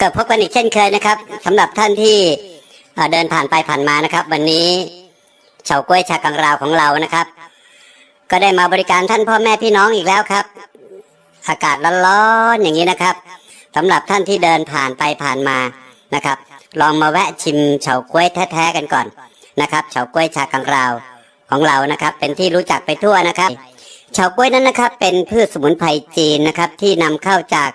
ก็พบกันอีกเช่นเคยนะครับสำหรับท่านที่เดินผ่านไปผ่านมานะครับ วันนี้เฉาก้วยชากังราวของเรานะครับ ก็ได้มาบริการท่านพ่อแม่พี่น้องอีกแล้วครับ อากาศร้อนๆอย่างนี้นะครับสำหรับท่านที่เดินผ่านไปผ่านมานะครับ ลองมาแวะชิมเฉาก้วยแท้ๆกันก่อนนะครับเฉาก้วยชากังราวของเรานะครับ เป็นที่รู้จักไปทั่วนะครับเฉาก้วยนั้นนะครับ เป็นพืชสมุนไพรจีนนะครับ ที่นำเข้าจาก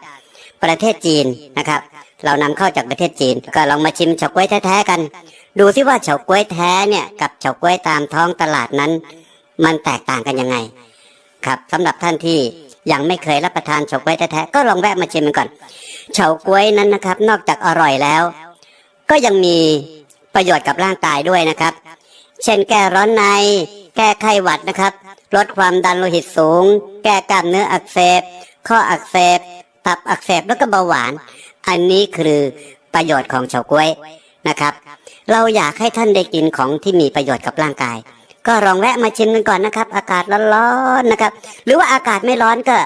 ประเทศจีนนะครับ เรานำเข้าจากประเทศจีน ก็ลองมาชิมเฉาก๊วยแท้ๆกัน ดูซิว่าเฉาก๊วยแท้เนี่ยกับเฉาก๊วยตามท้องตลาดนั้น มันแตกต่างกันยังไง ครับสำหรับท่านที่ยังไม่เคยรับประทานเฉาก๊วยแท้ๆก็ลองแวะมาชิมมันก่อนเฉาก๊วยนั้นนะครับ นอกจากอร่อยแล้ว ก็ยังมีประโยชน์กับร่างกายด้วยนะครับ เช่นแก้ร้อนใน แก้ไข้หวัดนะครับ ลดความดันโลหิตสูง แก้กล้ามเนื้ออักเสบ ข้ออักเสบ ตับอักเสบแล้วก็เบาหวาน อันนี้คือประโยชน์ของเฉาก๊วยนะครับ เราอยากให้ท่านได้กินของที่มีประโยชน์กับร่างกาย ก็ลองแวะมาชิมกันก่อนนะครับ อากาศร้อนๆนะครับ หรือว่าอากาศไม่ร้อนก็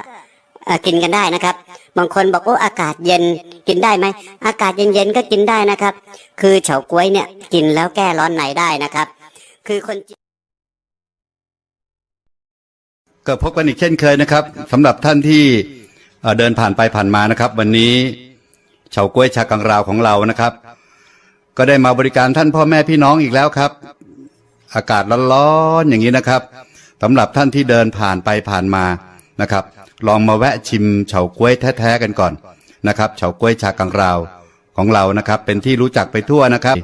กินกันได้นะครับ บางคนบอกว่าอากาศเย็นกินได้ไหม อากาศเย็นๆก็กินได้นะครับ คือเฉาก๊วยเนี่ยกินแล้วแก้ร้อนในได้นะครับ คือคนก็พบกันอีกเช่นเคยนะครับสำหรับท่านที่เดินผ่านไปผ่านมานะครับ วันนี้ เฉาก้วยชากังราวของเรานะครับ ก็ได้มาบริการท่านพ่อแม่พี่น้องอีกแล้วครับ อากาศร้อนๆอย่างนี้นะครับสำหรับท่านที่เดินผ่านไปผ่านมานะครับ ลองมาแวะชิมเฉาก้วยแท้ๆกันก่อนนะครับเฉาก้วยชากังราวของเรานะครับ เป็นที่รู้จักไปทั่วนะครับ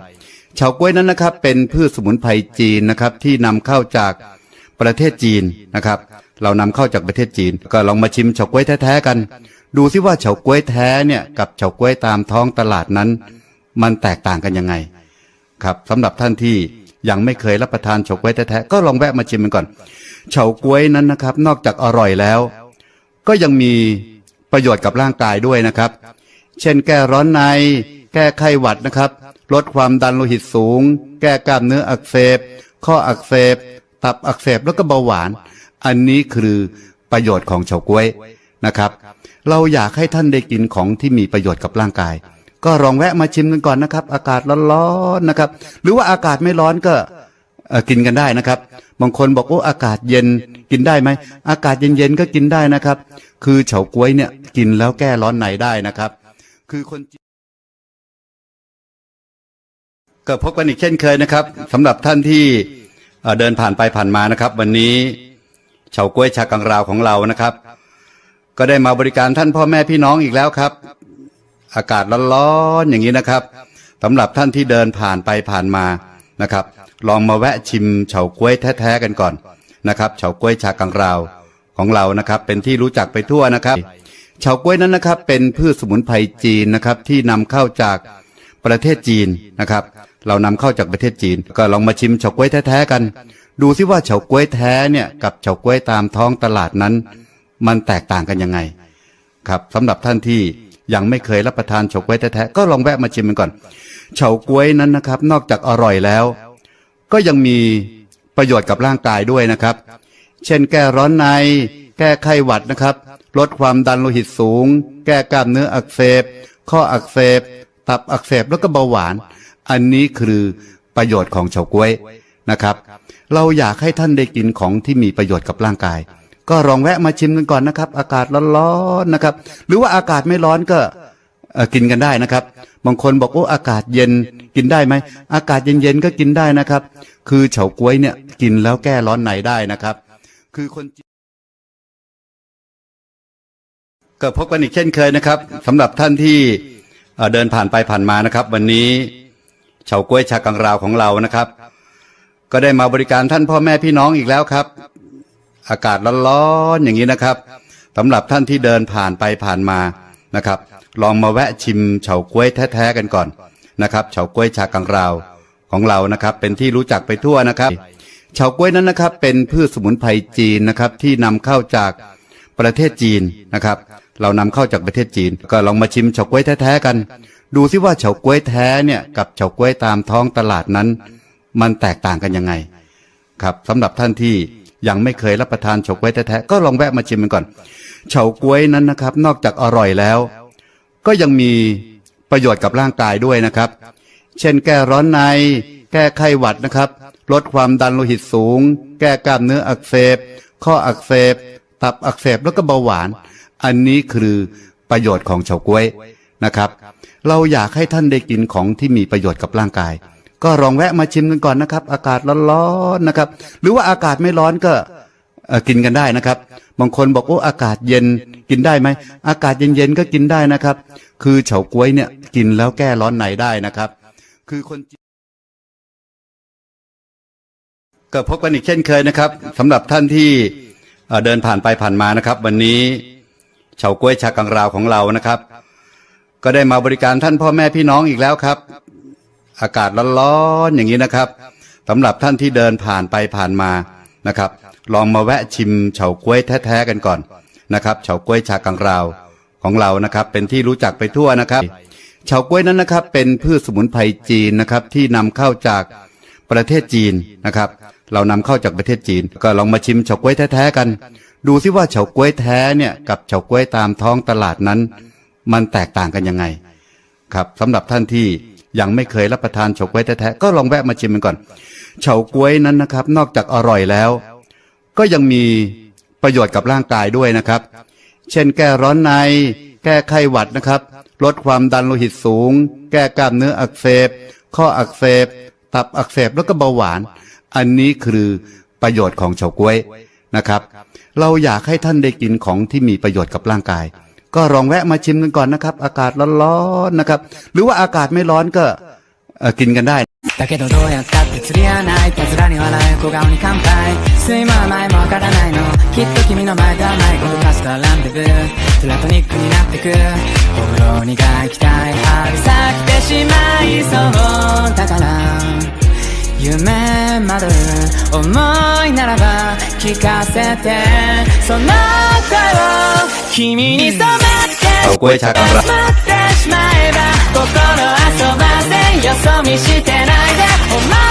เฉาก้วยนั้นนะครับ เป็นพืชสมุนไพรจีนนะครับ ที่นำเข้าจากประเทศจีนนะครับ เรานำเข้าจากประเทศจีน ก็ลองมาชิมเฉาก๊วยแท้ๆกัน ดูซิว่าเฉาก๊วยแท้เนี่ยกับเฉาก๊วยตามท้องตลาดนั้น มันแตกต่างกันยังไง ครับสำหรับท่านที่ยังไม่เคยรับประทานเฉาก๊วยแท้ๆก็ลองแวะมาชิมมันก่อนเฉาก๊วยนั้นนะครับ นอกจากอร่อยแล้ว ก็ยังมีประโยชน์กับร่างกายด้วยนะครับ เช่นแก้ร้อนใน แก้ไข้หวัดนะครับ ลดความดันโลหิตสูง แก้กล้ามเนื้ออักเสบ ข้ออักเสบ ตับอักเสบแล้วก็เบาหวาน อันนี้คือประโยชน์ของเฉาก๊วย นะครับ เราอยากให้ท่านได้กินของที่มีประโยชน์กับร่างกาย ก็ลองแวะมาชิมกันก่อนนะครับ อากาศร้อนๆนะครับ หรือว่าอากาศไม่ร้อนก็กินกันได้นะครับ บางคนบอกว่าอากาศเย็นกินได้ไหมอากาศเย็นๆก็กินได้นะครับ คือเฉาก๊วยเนี่ยกินแล้วแก้ร้อนในได้นะครับ คือคนก็พบกันอีกเช่นเคยนะครับสำหรับท่านที่เอ่อเดินผ่านไปผ่านมานะครับ วันนี้เฉาก๊วยชากังราวของเรานะครับ ก็ได้มาบริการท่านพ่อแม่พี่น้องอีกแล้วครับ อากาศร้อนๆอย่างนี้นะครับสำหรับท่านที่เดินผ่านไปผ่านมานะครับ ลองมาแวะชิมเฉาก๊วยแท้ๆกันก่อนนะครับเฉาก๊วยชากังราวของเรานะครับ เป็นที่รู้จักไปทั่วนะครับเฉาก๊วยนั้นนะครับ เป็นพืชสมุนไพรจีนนะครับ ที่นำเข้าจากประเทศจีนนะครับ เรานำเข้าจากประเทศจีน ก็ลองมาชิมเฉาก๊วยแท้ๆกัน ดูซิว่าเฉาก๊วยแท้เนี่ยกับเฉาก๊วยตามท้องตลาดนั้น มันแตกต่างกันยังไง ครับสำหรับท่านที่ยังไม่เคยรับประทานเฉาก๊วยแท้ๆก็ลองแวะมาชิมมันก่อนเฉาก๊วยนั้นนะครับ นอกจากอร่อยแล้ว ก็ยังมีประโยชน์กับร่างกายด้วยนะครับ เช่นแก้ร้อนใน แก้ไข้หวัดนะครับ ลดความดันโลหิตสูง แก้กล้ามเนื้ออักเสบ ข้ออักเสบ ตับอักเสบแล้วก็เบาหวาน อันนี้คือประโยชน์ของเฉาก๊วยนะครับ เราอยากให้ท่านได้กินของที่มีประโยชน์กับร่างกาย ก็ลองแวะมาชิมกันก่อนนะครับ อากาศร้อนๆนะครับ หรือว่าอากาศไม่ร้อนก็กินกันได้นะครับ บางคนบอกว่าอากาศเย็นกินได้ไหมอากาศเย็นๆก็กินได้นะครับ คือเฉาก๊วยเนี่ยกินแล้วแก้ร้อนในได้นะครับ คือคนก็พบกันอีกเช่นเคยนะครับสำหรับท่านที่เอ่อเดินผ่านไปผ่านมานะครับ วันนี้เฉาก๊วยชากังราวของเรานะครับ ก็ได้มาบริการท่านพ่อแม่พี่น้องอีกแล้วครับ อากาศร้อนๆอย่างนี้นะครับสำหรับท่านที่เดินผ่านไปผ่านมานะครับ ลองมาแวะชิมเฉาก๊วยแท้ๆกันก่อนนะครับเฉาก๊วยชากังราวของเรานะครับ เป็นที่รู้จักไปทั่วนะครับเฉาก๊วยนั้นนะครับ เป็นพืชสมุนไพรจีนนะครับ ที่นำเข้าจากประเทศจีนนะครับ เรานำเข้าจากประเทศจีน ก็ลองมาชิมเฉาก๊วยแท้ๆกัน ดูซิว่าเฉาก๊วยแท้เนี่ยกับเฉาก๊วยตามท้องตลาดนั้น มันแตกต่างกันยังไง ครับสำหรับท่านที่ ยังไม่เคยรับประทานเฉาก๊วยแท้ๆก็ลองแวะมาชิมมันก่อนเฉาก๊วยนั้นนะครับ นอกจากอร่อยแล้ว ก็ยังมีประโยชน์กับร่างกายด้วยนะครับ เช่นแก้ร้อนใน แก้ไข้หวัดนะครับ ลดความดันโลหิตสูง แก้กล้ามเนื้ออักเสบ ข้ออักเสบ ตับอักเสบแล้วก็เบาหวาน อันนี้คือประโยชน์ของเฉาก๊วยนะครับ เราอยากให้ท่านได้กินของที่มีประโยชน์กับร่างกาย ก็ลองแวะมาชิมกันก่อนนะครับ อากาศร้อนๆนะครับ หรือว่าอากาศไม่ร้อนก็กินกันได้นะครับ บางคนบอกโอ้อากาศเย็นกินได้ไหมอากาศเย็นๆก็กินได้นะครับ คือเฉาก๊วยเนี่ยกินแล้วแก้ร้อนในได้นะครับ คือคนก็พบกันอีกเช่นเคยนะครับสำหรับท่านที่เอ่อเดินผ่านไปผ่านมานะครับ วันนี้เฉาก๊วยชากังราวของเรานะครับ ก็ได้มาบริการท่านพ่อแม่พี่น้องอีกแล้วครับ อากาศร้อนๆอย่างนี้นะครับสำหรับท่านที่เดินผ่านไปผ่านมานะครับ ลองมาแวะชิมเฉาก๊วยแท้ๆกันก่อนนะครับเฉาก๊วยชากังราวของเรานะครับ เป็นที่รู้จักไปทั่วนะครับเฉาก๊วยนั้นนะครับ เป็นพืชสมุนไพรจีนนะครับ ที่นำเข้าจากประเทศจีนนะครับ เรานำเข้าจากประเทศจีน ก็ลองมาชิมเฉาก๊วยแท้ๆกัน ดูซิว่าเฉาก๊วยแท้เนี่ยกับเฉาก๊วยตามท้องตลาดนั้น มันแตกต่างกันยังไงครับสำหรับท่านที่ ยังไม่เคยรับประทานเฉาก๊วยแท้ๆก็ลองแวะมาชิมมันก่อนเฉาก๊วยนั้นนะครับ นอกจากอร่อยแล้ว ก็ยังมีประโยชน์กับร่างกายด้วยนะครับ เช่นแก้ร้อนใน แก้ไข้หวัดนะครับ ลดความดันโลหิตสูง แก้กล้ามเนื้ออักเสบ ข้ออักเสบ ตับอักเสบแล้วก็เบาหวาน อันนี้คือประโยชน์ของเฉาก๊วยนะครับ เราอยากให้ท่านได้กินของที่มีประโยชน์กับร่างกาย ก็ลองแวะมาชิมกันก่อนนะครับ อากาศร้อนๆนะครับ หรือว่าอากาศไม่ร้อนก็เอ่อกินกันได้ だけどどうやったって釣り合わないたずらに笑う小顔に乾杯睡魔は前もわからないのきっと君の前ではないことかすからランデブープラトニックになってくお風呂にが行きたい春咲いてしまいそうだから 夢まで思いならば聞かせてその声を君に染めて声ちってしまえば心遊ばせよ。そ見してないでお前